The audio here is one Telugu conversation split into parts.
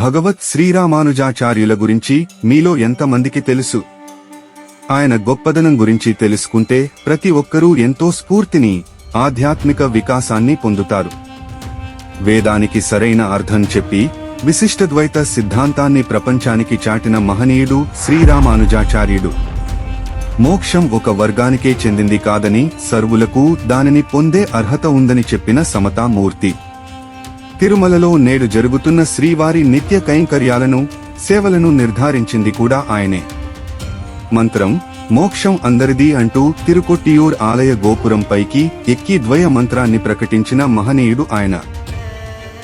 భగవత్ శ్రీరామానుజాచార్యుల గురించి మీలో ఎంతమందికి తెలుసు? ఆయన గొప్పదనం గురించి తెలుసుకుంటే ప్రతి ఒక్కరూ ఎంతో స్ఫూర్తిని ఆధ్యాత్మిక వికాసాన్ని పొందుతారు. వేదానికి సరైన అర్థం చెప్పి విశిష్ట ద్వైత సిద్ధాంతాన్ని ప్రపంచానికి చాటిన మహనీయుడు శ్రీరామానుజాచార్యుడు. మోక్షం ఒక వర్గానికే చెందింది కాదని సర్వులకు దానిని పొందే అర్హత ఉందని చెప్పిన సమతామూర్తి. తిరుమలలో నేడు జరుగుతున్న శ్రీవారి నిత్య కైంకర్యాలను సేవలను నిర్ధారించింది కూడా ఆయనే. మంత్రం మోక్షం అందరిది అంటూ తిరుకొట్టియూర్ ఆలయ గోపురం పైకి ఎక్కి ద్వయ మంత్రాన్ని ప్రకటించిన మహనీయుడు ఆయన.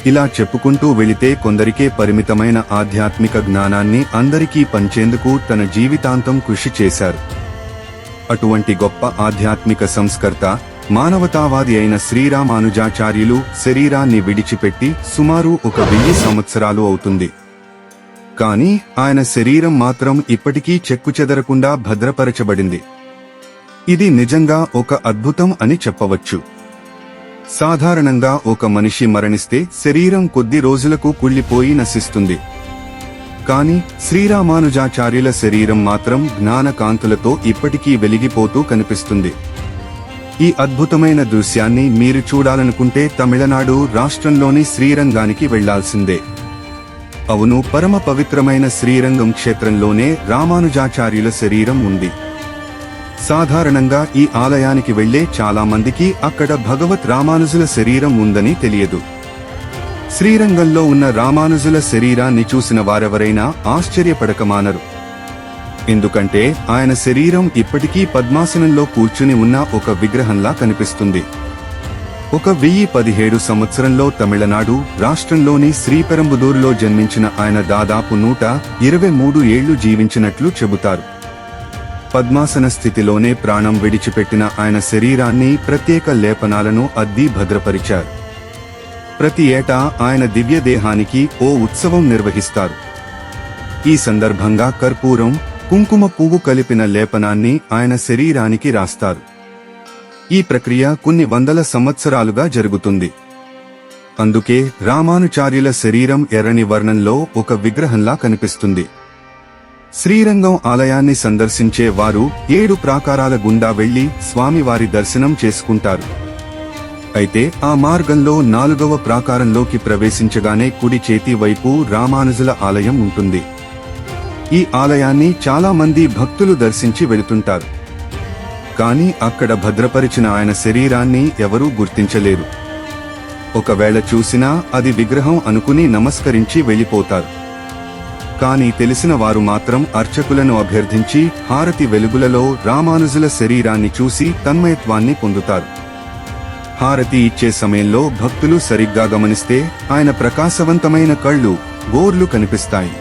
ఇలా చెప్పుకుంటూ వెళితే కొందరికే పరిమితమైన ఆధ్యాత్మిక జ్ఞానాన్ని అందరికీ పంచేందుకు తన జీవితాంతం కృషి చేశారు. అటువంటి గొప్ప ఆధ్యాత్మిక సంస్కర్త మానవతావాది అయిన శ్రీరామానుజాచార్యులు శరీరాన్ని విడిచిపెట్టి సుమారు ఒక వెయ్యి సంవత్సరాలు అవుతుంది. కానీ ఆయన శరీరం మాత్రం ఇప్పటికీ చెక్కుచెదరకుండా భద్రపరచబడింది. ఇది నిజంగా ఒక అద్భుతం అని చెప్పవచ్చు. సాధారణంగా ఒక మనిషి మరణిస్తే శరీరం కొద్ది రోజులకు కుళ్ళిపోయి నశిస్తుంది. కాని శ్రీరామానుజాచార్యుల శరీరం మాత్రం జ్ఞానకాంతులతో ఇప్పటికీ వెలిగిపోతూ కనిపిస్తుంది. ఈ అద్భుతమైన దృశ్యాన్ని మీరు చూడాలనుకుంటే తమిళనాడు రాష్ట్రంలోని శ్రీరంగానికి వెళ్ళాల్సిందే. అవును పరమ పవిత్రమైన శ్రీరంగం క్షేత్రంలోనే రామానుజాచార్యుల శరీరం ఉంది. సాధారణంగా ఈ ఆలయానికి వెళ్ళే చాలా మందికి అక్కడ భగవత్ రామానుజుల శరీరం ఉందని తెలియదు. శ్రీరంగంలో ఉన్న రామానుజుల శరీరాన్ని చూసిన వారెవరైనా ఆశ్చర్యపడకమానరు. ఎందుకంటే ఆయన శరీరం ఇప్పటికీ పద్మాసనంలో కూర్చుని ఉన్న ఒక విగ్రహంలా కనిపిస్తుంది. ఒక వెయ్యి పదిహేడు సంవత్సరంలో తమిళనాడు రాష్ట్రంలోని శ్రీపెరంబుదూరులో జన్మించిన ఆయన దాదాపు నూట ఇరవై మూడు ఏళ్ళు జీవించినట్లు చెబుతారు. పద్మాసన స్థితిలోనే ప్రాణం విడిచిపెట్టిన ఆయన శరీరాన్ని ప్రత్యేక లేపనాలను అద్ది భద్రపరిచారు. ప్రతి ఏటా ఆయన దివ్యదేహానికి ఓ ఉత్సవం నిర్వహిస్తారు. ఈ సందర్భంగా కర్పూరం కుంకుమ పువ్వు కలిపిన లేపనాన్ని ఆయన శరీరానికి రాస్తారు. ఈ ప్రక్రియ కొన్ని వందల సంవత్సరాలుగా జరుగుతుంది. అందుకే రామానుచార్యుల శరీరం ఎర్రని వర్ణంలో ఒక విగ్రహంలా కనిపిస్తుంది. శ్రీరంగం ఆలయాన్ని సందర్శించే వారు ఏడు ప్రాకారాల గుండా వెళ్ళి స్వామివారి దర్శనం చేసుకుంటారు. అయితే ఆ మార్గంలో నాలుగవ ప్రాకారంలోకి ప్రవేశించగానే కుడి చేతి వైపు రామానుజుల ఆలయం ఉంటుంది. ఈ ఆలయాన్ని చాలా మంది భక్తులు దర్శించి వెళుతుంటారు. కానీ అక్కడ భద్రపరిచిన ఆయన శరీరాన్ని ఎవరూ గుర్తించలేరు. ఒకవేళ చూసినా అది విగ్రహం అనుకుని నమస్కరించి వెళ్ళిపోతారు. కానీ తెలిసిన వారు మాత్రం అర్చకులను అభ్యర్థించి హారతి వెలుగులలో రామానుజుల శరీరాన్ని చూసి తన్మయత్వాన్ని పొందుతారు. హారతి ఇచ్చే సమయంలో భక్తులు సరిగ్గా గమనిస్తే ఆయన ప్రకాశవంతమైన కళ్ళు గోర్లు కనిపిస్తాయి.